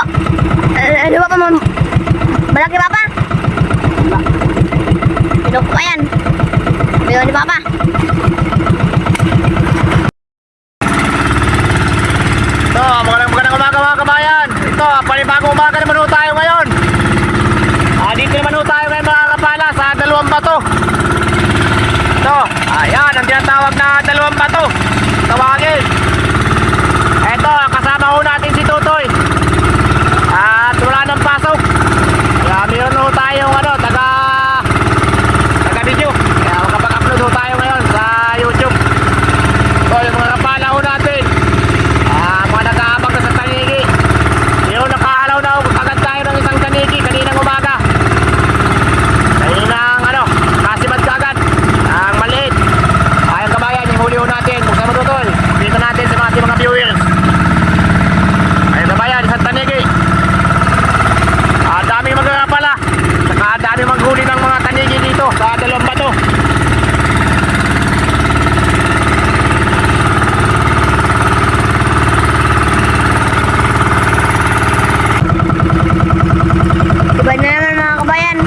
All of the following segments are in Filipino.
Pa, eh, di ba pa mam... Malaki papa? Pinok pa yan. Bigyan ni papa. Ito, magandang magandang umaga mga kabayan. Ito, panibagong umaga naman ho tayo ngayon. Ah, dito naman ho tayo ngayon mga kapala sa dalawang bato. Ito, ayan, ang tinatawag na dalawang bato. Tawagin. Ito, kasama ho natin si Tutoy. At wala nang pasok. Kaya meron ho tayong ano, taga taga video. Kaya makapag-upload ho tayo ngayon sa YouTube. So, yung mga kapala ho natin. Ah, mga nag-aabang na sa tanigi. Yung nakaalaw na ako agad tayo ng isang tanigi kaninang umaga. Kaninang ano, kasimad ka agad. Ang maliit. Ayang kabayan, yung huli ho natin. Buksan mo tutol. Dito natin sa mga ating mga viewers. Ayang kabayan, isang tanigi. Ah, dami magkakapala. Saka dami maghuli ng mga tanigi dito sa dalawang bato. Iba na naman mga kabayan.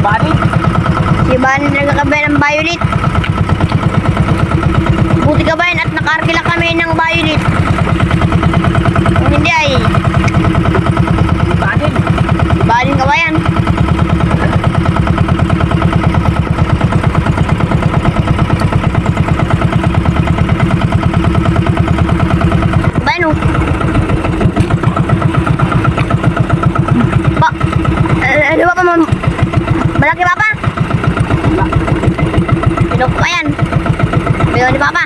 Bali. Si Bani nagkakabay ng violet. Buti kabayan at nakarkila kami ng violet. Kung hindi ay Bali. Bani kabayan. Kabayan oh. Pa, eh, di ba pa mam... Malaki papa? Pinok pa yan. Bigyan ni papa.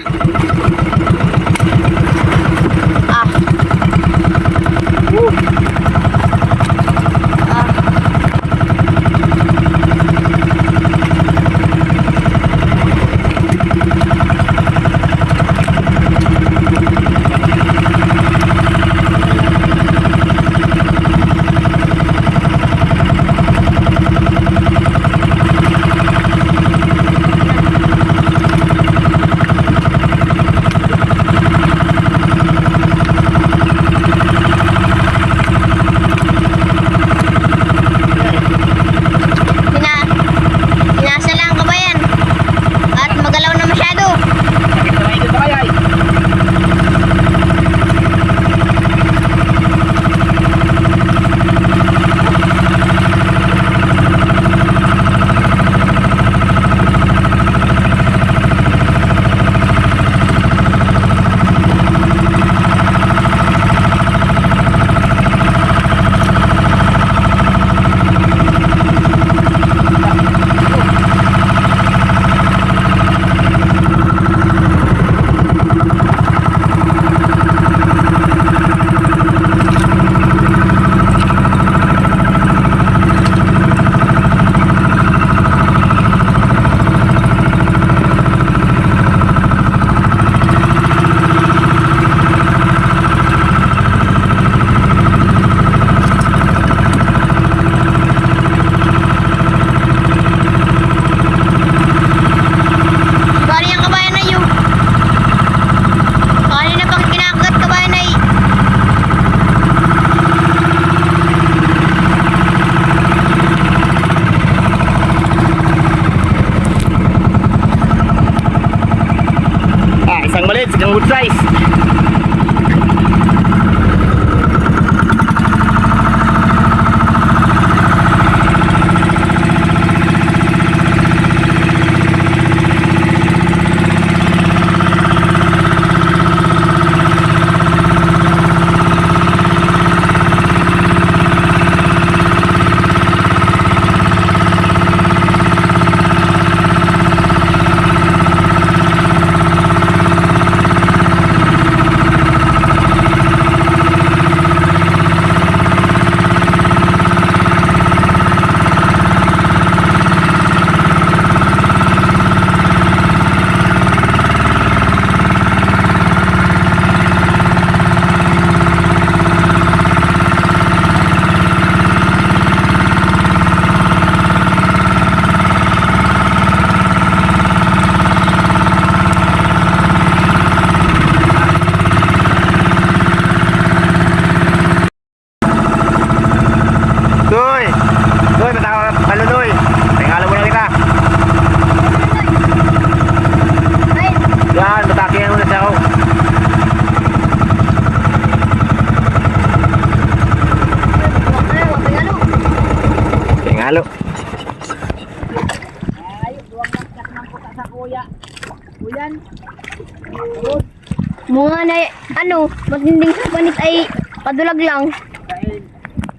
Ano, matinding panit ay padulag lang.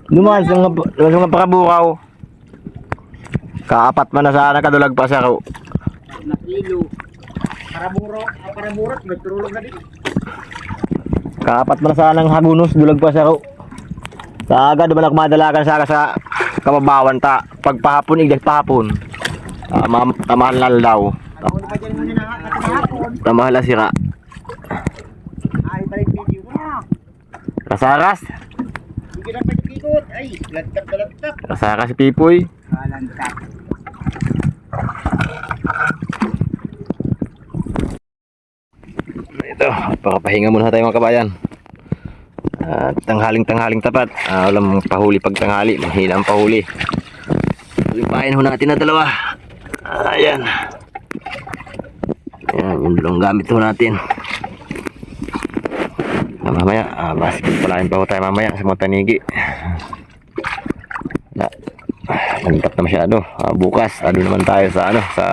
Dumas nga lang nga pakabukaw. Kaapat man na sana kadulag pa sa ko. Nakilo. Para buro, para burot, nagturulog na din. Kaapat man na sana ng hagunos dulag pa sa ko. Sa aga duman ako madalagan sa aga sa kababawan ta. Pagpahapon igdag pahapon. Uh, ma daw. Ako na pa dyan muna na sira. Balik video na. Kasaras. Sige pagkikot. Ay, lantak na lantak. Kasaras si Pipoy. Ah, lantak. Ito, pakapahinga muna tayo mga kabayan. At tanghaling tanghaling tapat. Ah, walang pahuli pag tanghali. Mahina ang pahuli. Limpahin ho natin na dalawa. Ayan. Ayan, yung dalawang gamit ho natin. Ah, mamaya, ah, basket palain pa ho tayo mamaya sa mga tanigi. Na, Nalipat na masyado. Ah, bukas, ano naman tayo sa ano, sa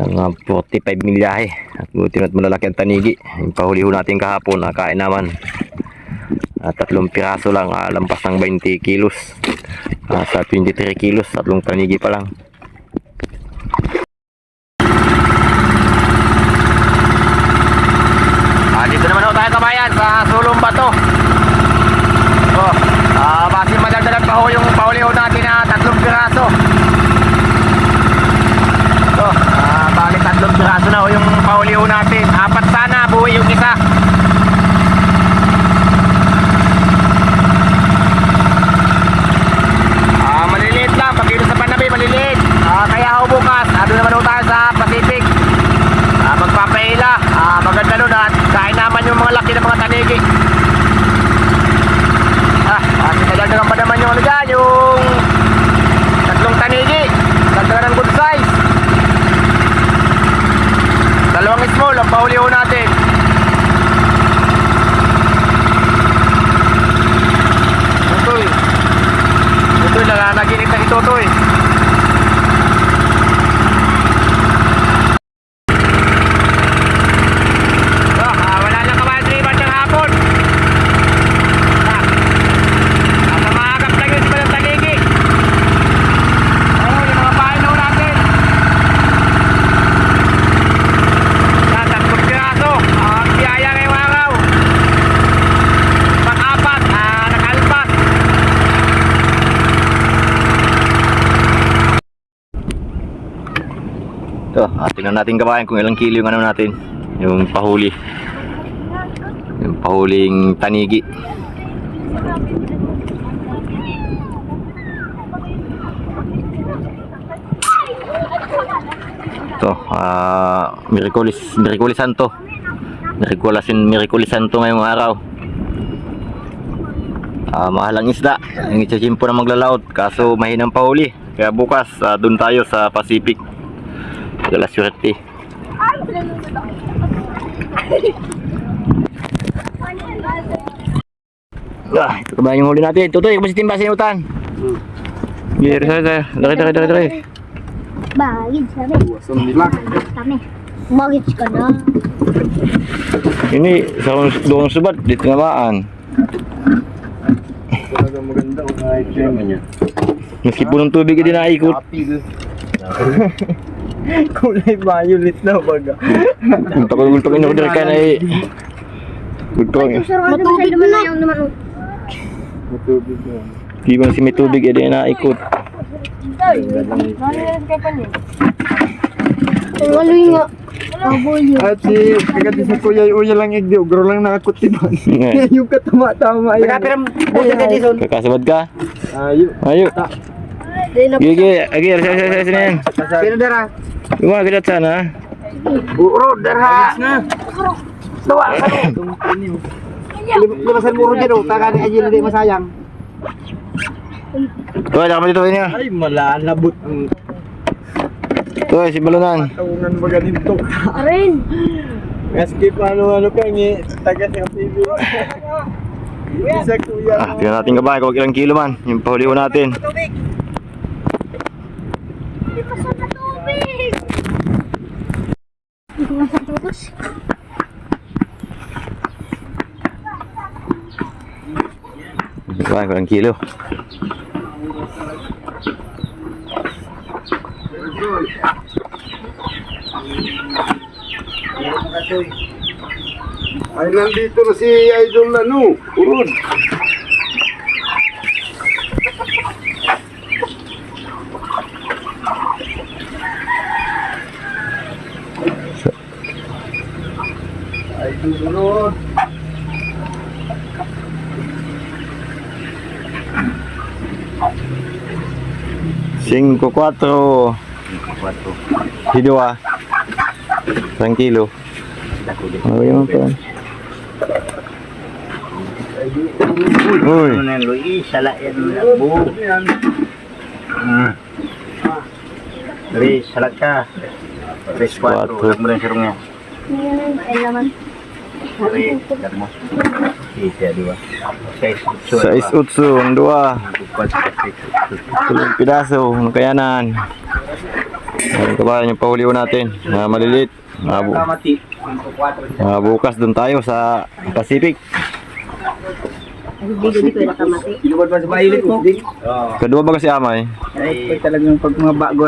mga 45 milyahe. At buti na't malalaki ang tanigi. Yung pahuli natin kahapon nakain naman. At tatlong piraso lang ah, lampas ng 20 kilos. Ah, sa 23 kilos tatlong tanigi pa lang ho tayo kabayan sa sulong bato oh, ah, base madagdagan pa ho yung pahuli ho natin na tatlong piraso ito, ah, bali tatlong piraso na ho yung pauli ho natin. Apat sana, buwi yung isa. Ah, maliliit lang, pag dito sa Panabi, maliliit. Ah, kaya ho bukas, ah, doon naman ho tayo sa Pacific. Ah, magpapaila. Ah, maganda nun at kain naman yung mga laki ng mga tanigi. Ah, ah sinagadagan pa naman yung ano dyan, yung tatlong tanigi. Dagdagan ng good size. Dalawang small ang pauli ho natin. Tutoy. Nananaginip na Tutoy. Ah, ah, wala na kabayan sa iban ng hapon. Ah, nasa maagap lang yun sa mga taligi. Oh, yung mga pain ho natin. Yan, tatlong piraso. Ang biyaya ngayong araw. Pang-apat, ah, nakalpas. Ito, ah, tingnan natin kabayan kung ilang kilo yung ano natin. Yung pahuli. Yung pahuling tanigi. Ito, ah, Miraculis, Miraculis Santo. Miraculis, Miraculis Santo ngayong araw. Ah, mahalang isda. Ang itchachimpo na maglalaot. Kaso mahinang pahuli. Kaya bukas, ah, doon tayo sa Pacific. Gala swerte. Ah, ito ba yung huli natin? Tutoy, kapag si Timba sinutan. Giri, saya, saya. Laki, laki, laki, laki. Bagid, sabi. Kami. Magit ka na. Ini, sa doong subat, di tinamaan. Talaga maganda kung kahit siya man yan. Meskipun ng tubig hindi naikot. Apil. Kulay violet na baga. Pagultog ino dire ka na eh. Gultog. Matubig naman na. Matubig na. Di ba si may tubig hindi naikot. Ang aloy nga. At si, kagati si Kuya Uya lang igdi, ugro lang nakakutiban. yung katama-tama yan. Kakasabad ka? Ayo. Ayo. Gigi, agi, sa sa sa sa yan. Sino dara? Uma kita sana. Uro, dara. Na. Tawa ka. Limasan mo ro dyan, oh. Taka ni Ajil, hindi masayang. Tuwa, daka dito niya. Ay, malalabot Tuwa, si Balunan. taungan ba ganito. Arin. Maski paano ano ka, ngi, taga sa pibi. Isa kuya. Ah, tingnan natin kabayan kung ilang kilo man. Yung pahuli natin. Hindi pa sa tubig. Hindi ko sa tutos. Kabayan, kung ilang kilo. Ay, nandito na si Idol ano, Urod. Urod. Cinco, cuatro. Si dua. Ilang kilo. Ano yun pa? Uy. Ano Luis, sala yan bu. Yan. Hmm. Luis, salat ka. Tres, Cuatro. cuatro. Huwag mo rin sirong. Yan ay laman. Tres, kat Sais utso, ang dua. Tulong pidaso, ang kayanan. Ayun kabayan yung pahuli ko natin. Na maliliit. Mga, bu- mga bukas doon tayo sa Pacific. Sa. Kadua ba kasi amay? Ay, talagang pag mga bago.